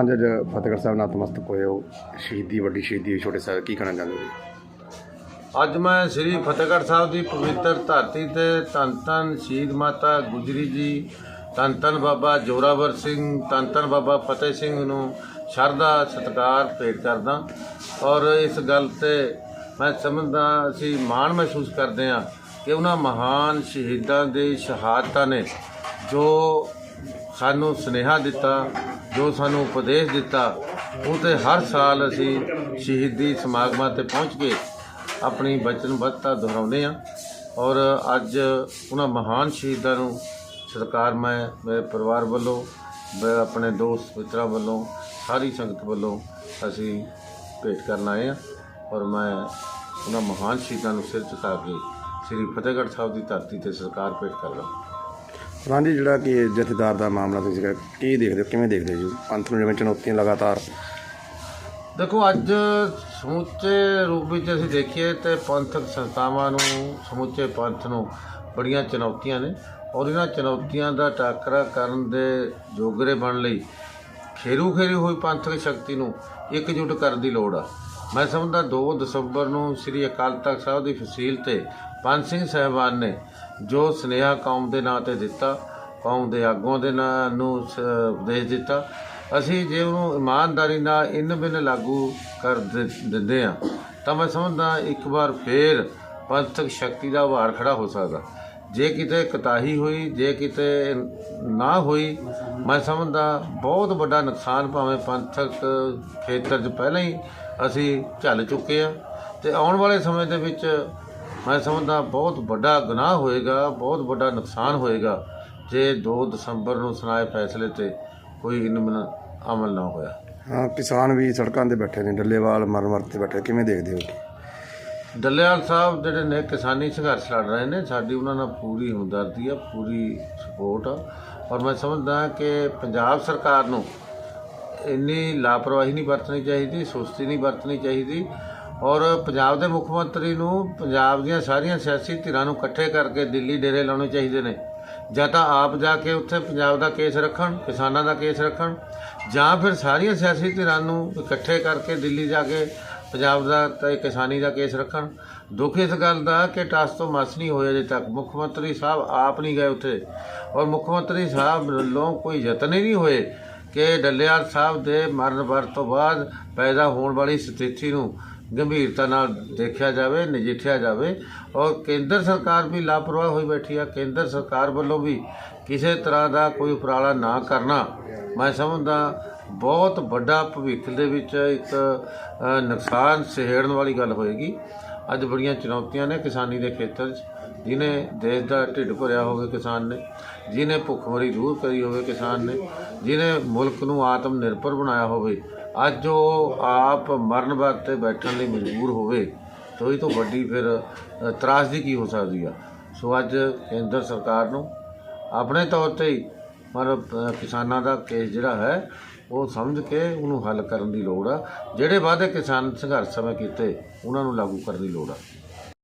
ਅੱਜ ਅੱਜ ਫਤਿਹਗੜ੍ਹ ਸਾਹਿਬ ਨਤਮਸਤਕ ਹੋਏ ਹੋ। ਸ਼ਹੀਦੀ ਵੱਡੀ ਸ਼ਹੀਦੀ ਹੋਈ ਛੋਟੇ ਸਾਹਿਬ, ਕੀ ਕਹਿਣਾ ਚਾਹੁੰਦੇ ਹੋ ਅੱਜ ਮੈਂ ਸ੍ਰੀ ਫਤਿਹਗੜ੍ਹ ਸਾਹਿਬ ਦੀ ਪਵਿੱਤਰ ਧਰਤੀ ਤੇ ਧੰਨ ਧੰਨ ਸ਼ਹੀਦ ਮਾਤਾ ਗੁਜਰੀ ਜੀ, ਧੰਨ ਧੰਨ ਬਾਬਾ ਜੋਰਾਵਰ ਸਿੰਘ, ਧੰਨ ਧੰਨ ਬਾਬਾ ਫਤਿਹ ਸਿੰਘ ਨੂੰ ਸ਼ਰਧਾ, ਸਤਿਕਾਰ ਭੇਟ ਕਰਦਾ। ਔਰ ਇਸ ਗੱਲ ਤੇ ਮੈਂ ਸਮਝਦਾ, ਅਸੀਂ ਮਾਣ ਮਹਿਸੂਸ ਕਰਦੇ ਹਾਂ ਕਿ ਉਹਨਾਂ ਮਹਾਨ ਸ਼ਹੀਦਾਂ ਦੇ ਸ਼ਹਾਦਤਾਂ ਨੇ ਜੋ ਸਾਨੂੰ ਸੁਨੇਹਾ ਦਿੱਤਾ, ਜੋ ਸਾਨੂੰ ਉਪਦੇਸ਼ ਦਿੱਤਾ, ਉਹ ਤੇ ਹਰ ਸਾਲ ਅਸੀਂ ਸ਼ਹੀਦੀ ਸਮਾਗਮਾਂ ਤੇ ਪਹੁੰਚ ਕੇ ਆਪਣੀ ਵਚਨਬੱਧਤਾ ਦੁਹਰਾਉਂਦੇ ਹਾਂ। ਔਰ ਅੱਜ ਉਹਨਾਂ ਮਹਾਨ ਸ਼ਹੀਦਾਂ ਨੂੰ ਸਰਕਾਰ ਮੈਂ ਮੇਰੇ ਪਰਿਵਾਰ ਵੱਲੋਂ, ਮੈਂ ਆਪਣੇ ਦੋਸਤ ਮਿੱਤਰਾਂ ਵੱਲੋਂ, ਸਾਰੀ ਸੰਗਤ ਵੱਲੋਂ ਅਸੀਂ ਭੇਟ ਕਰਨ ਆਏ ਹਾਂ। ਔਰ ਮੈਂ ਉਹਨਾਂ ਮਹਾਨ ਸ਼ਹੀਦਾਂ ਨੂੰ ਸਿਰ ਚੁਕਾ ਕੇ ਸ੍ਰੀ ਫਤਿਹਗੜ੍ਹ ਸਾਹਿਬ ਦੀ ਧਰਤੀ ਤੇ ਸਰਕਾਰ ਭੇਟ ਕਰਦਾ ਪ੍ਰਧਾਨ ਜੀ ਜਿਹੜਾ ਕਿ ਜਥੇਦਾਰ ਦਾ ਮਾਮਲਾ ਤੁਸੀਂ ਕਿਹਾ, ਕੀ ਦੇਖਦੇ ਹੋ? ਕਿਵੇਂ ਦੇਖਦੇ ਹੋ ਜੀ? ਪੰਥ ਨੂੰ ਜਿਵੇਂ ਚੁਣੌਤੀਆਂ ਲਗਾਤਾਰ। ਦੇਖੋ ਅੱਜ ਸਮੁੱਚੇ ਰੂਪ ਵਿੱਚ ਅਸੀਂ ਦੇਖੀਏ ਤੇ ਪੰਥਕ ਸੰਸਥਾਵਾਂ ਨੂੰ ਸਮੁੱਚੇ ਪੰਥ ਨੂੰ ਬੜੀਆਂ ਚੁਣੌਤੀਆਂ ਨੇ। ਔਰ ਇਹਨਾਂ ਚੁਣੌਤੀਆਂ ਦਾ ਟਾਕਰਾ ਕਰਨ ਦੇ ਜੋਗਰੇ ਬਣ ਲਈ ਖੇਰੂ ਖੇਰੀ ਹੋਈ ਪੰਥਕ ਸ਼ਕਤੀ ਨੂੰ ਇਕਜੁੱਟ ਕਰਨ ਦੀ ਲੋੜ ਆ। ਮੈਂ ਸਮਝਦਾ 2 ਦਸੰਬਰ ਨੂੰ ਸ੍ਰੀ ਅਕਾਲ ਤਖਤ ਸਾਹਿਬ ਦੀ ਫਸੀਲ ਤੇ ਪੰਜ ਸਿੰਘ ਸਹਿਬਾਨ ਨੇ ਜੋ ਸਨੇਹਾ ਕੌਮ ਦੇ ਨਾਂ ਤੇ ਦਿੱਤਾ, ਕੌਮ ਦੇ ਆਗੂਆਂ ਦੇ ਨਾਂ ਨੂੰ ਸ- ਉਪਦੇਸ਼ ਦਿੱਤਾ। ਅਸੀਂ ਜੇ ਉਹਨੂੰ ਇਮਾਨਦਾਰੀ ਨਾਲ ਇਨ ਬਿਨ ਲਾਗੂ ਕਰ ਦਿੰਦੇ ਆ ਤਾਂ ਮੈਂ ਸਮਝਦਾ ਇੱਕ ਵਾਰ ਫੇਰ ਪੰਥਕ ਸ਼ਕਤੀ ਦਾ ਉਭਾਰ ਖੜਾ ਹੋ ਸਕਦਾ। ਜੇ ਕਿਤੇ ਕਤਾਹੀ ਹੋਈ, ਜੇ ਕਿਤੇ ਨਾ ਹੋਈ, ਮੈਂ ਸਮਝਦਾ ਬਹੁਤ ਵੱਡਾ ਨੁਕਸਾਨ ਭਾਵੇਂ ਪੰਥਕ ਖੇਤਰ 'ਚ ਪਹਿਲਾਂ ਹੀ ਅਸੀਂ ਝੱਲ ਚੁੱਕੇ ਆ। ਤੇ ਆਉਣ ਵਾਲੇ ਸਮੇਂ ਦੇ ਵਿੱਚ ਮੈਂ ਸਮਝਦਾ ਬਹੁਤ ਵੱਡਾ ਗੁਨਾਹ ਹੋਏਗਾ, ਬਹੁਤ ਵੱਡਾ ਨੁਕਸਾਨ ਹੋਏਗਾ, ਜੇ 2 ਦਸੰਬਰ ਨੂੰ ਸੁਣਾਏ ਫੈਸਲੇ ਤੇ ਕੋਈ ਇਨਮਨ ਅਮਲ ਨਾ ਹੋਇਆ। ਹਾਂ, ਕਿਸਾਨ ਵੀ ਸੜਕਾਂ ਤੇ ਬੈਠੇ ਨੇ, ਡੱਲੇਵਾਲ ਮਰ ਮਰ ਤੇ ਬੈਠੇ, ਕਿਵੇਂ ਦੇਖਦੇ ਹੋ? ਡੱਲੇਵਾਲ ਸਾਹਿਬ ਜਿਹੜੇ ਨੇ ਕਿਸਾਨੀ ਸੰਘਰਸ਼ ਲੜ ਰਹੇ ਨੇ, ਸਾਡੀ ਉਹਨਾਂ ਨਾਲ ਪੂਰੀ ਹਮਦਰਦੀ ਆ, ਪੂਰੀ ਸਪੋਰਟ ਆ। ਔਰ ਮੈਂ ਸਮਝਦਾ ਕਿ ਪੰਜਾਬ ਸਰਕਾਰ ਨੂੰ ਇੰਨੀ ਲਾਪਰਵਾਹੀ ਨਹੀਂ ਵਰਤਣੀ ਚਾਹੀਦੀ, ਸੁਸਤੀ ਨਹੀਂ ਵਰਤਣੀ ਚਾਹੀਦੀ। ਔਰ ਪੰਜਾਬ ਦੇ ਮੁੱਖ ਮੰਤਰੀ ਨੂੰ ਪੰਜਾਬ ਦੀਆਂ ਸਾਰੀਆਂ ਸਿਆਸੀ ਧਿਰਾਂ ਨੂੰ ਇਕੱਠੇ ਕਰਕੇ ਦਿੱਲੀ ਡੇਰੇ ਲਾਉਣੇ ਚਾਹੀਦੇ ਨੇ। ਜਾਂ ਤਾਂ ਆਪ ਜਾ ਕੇ ਉੱਥੇ ਪੰਜਾਬ ਦਾ ਕੇਸ ਰੱਖਣ, ਕਿਸਾਨਾਂ ਦਾ ਕੇਸ ਰੱਖਣ, ਜਾਂ ਫਿਰ ਸਾਰੀਆਂ ਸਿਆਸੀ ਧਿਰਾਂ ਨੂੰ ਇਕੱਠੇ ਕਰਕੇ ਦਿੱਲੀ ਜਾ ਕੇ ਪੰਜਾਬ ਦਾ ਤੇ ਕਿਸਾਨੀ ਦਾ ਕੇਸ ਰੱਖਣ। ਦੁੱਖ ਇਸ ਗੱਲ ਦਾ ਕਿ ਟਸ ਤੋਂ ਮਸ ਨਹੀਂ ਹੋਇਆ ਅਜੇ ਤੱਕ। ਮੁੱਖ ਮੰਤਰੀ ਸਾਹਿਬ ਆਪ ਨਹੀਂ ਗਏ ਉੱਥੇ। ਔਰ ਮੁੱਖ ਮੰਤਰੀ ਸਾਹਿਬ ਵੱਲੋਂ ਕੋਈ ਯਤਨ ਹੀ ਨਹੀਂ ਹੋਏ ਕਿ ਡੱਲੇਵਾਲ ਸਾਹਿਬ ਦੇ ਮਰਨ ਵਰ ਤੋਂ ਬਾਅਦ ਪੈਦਾ ਹੋਣ ਵਾਲੀ ਸਥਿਤੀ ਨੂੰ ਗੰਭੀਰਤਾ ਨਾਲ ਦੇਖਿਆ ਜਾਵੇ, ਨਜਿੱਠਿਆ ਜਾਵੇ। ਔਰ ਕੇਂਦਰ ਸਰਕਾਰ ਵੀ ਲਾਪਰਵਾਹ ਹੋਈ ਬੈਠੀ ਆ। ਕੇਂਦਰ ਸਰਕਾਰ ਵੱਲੋਂ ਵੀ ਕਿਸੇ ਤਰ੍ਹਾਂ ਦਾ ਕੋਈ ਉਪਰਾਲਾ ਨਾ ਕਰਨਾ। ਮੈਂ ਸਮਝਦਾ ਬਹੁਤ ਵੱਡਾ ਭਵਿੱਖ ਦੇ ਵਿੱਚ ਇੱਕ ਨੁਕਸਾਨ ਸਹਿੜਨ ਵਾਲੀ ਗੱਲ ਹੋਏਗੀ। ਅੱਜ ਬੜੀਆਂ ਚੁਣੌਤੀਆਂ ਨੇ ਕਿਸਾਨੀ ਦੇ ਖੇਤਰ 'ਚ, ਜਿਨੇ ਦੇਸ਼ ਦਾ ਢਿੱਡ ਭਰਿਆ ਹੋਵੇ ਕਿਸਾਨ ਨੇ, ਜਿਨੇ ਭੁੱਖਮਰੀ ਦੂਰ ਕਰੀ ਹੋਵੇ ਕਿਸਾਨ ਨੇ, ਜਿਨੇ ਮੁਲਕ ਨੂੰ ਆਤਮ ਨਿਰਭਰ ਬਣਾਇਆ ਹੋਵੇ, ਅੱਜ ਉਹ ਆਪ ਮਰਨ ਵਰਤੇ ਬੈਠਣ ਲਈ ਮਜਬੂਰ ਹੋਵੇ, ਤਾਂ ਇਹ ਤੋਂ ਵੱਡੀ ਫਿਰ ਤਰਾਸਦੀ ਕੀ ਹੋ ਸਕਦੀ ਆ? ਸੋ ਅੱਜ ਕੇਂਦਰ ਸਰਕਾਰ ਨੂੰ ਆਪਣੇ ਤੌਰ ਤੇ ਪਰ ਕਿਸਾਨਾਂ ਦਾ ਕੇਸ ਜਿਹੜਾ ਹੈ, ਉਹ ਸਮਝ ਕੇ ਉਹਨੂੰ ਹੱਲ ਕਰਨ ਦੀ ਲੋੜ ਆ। ਜਿਹੜੇ ਵਾਅਦੇ ਕਿਸਾਨ ਸੰਘਰਸ਼ ਸਮੇਂ ਕੀਤੇ, ਉਹਨਾਂ ਨੂੰ ਲਾਗੂ ਕਰਨ ਦੀ ਲੋੜ ਆ।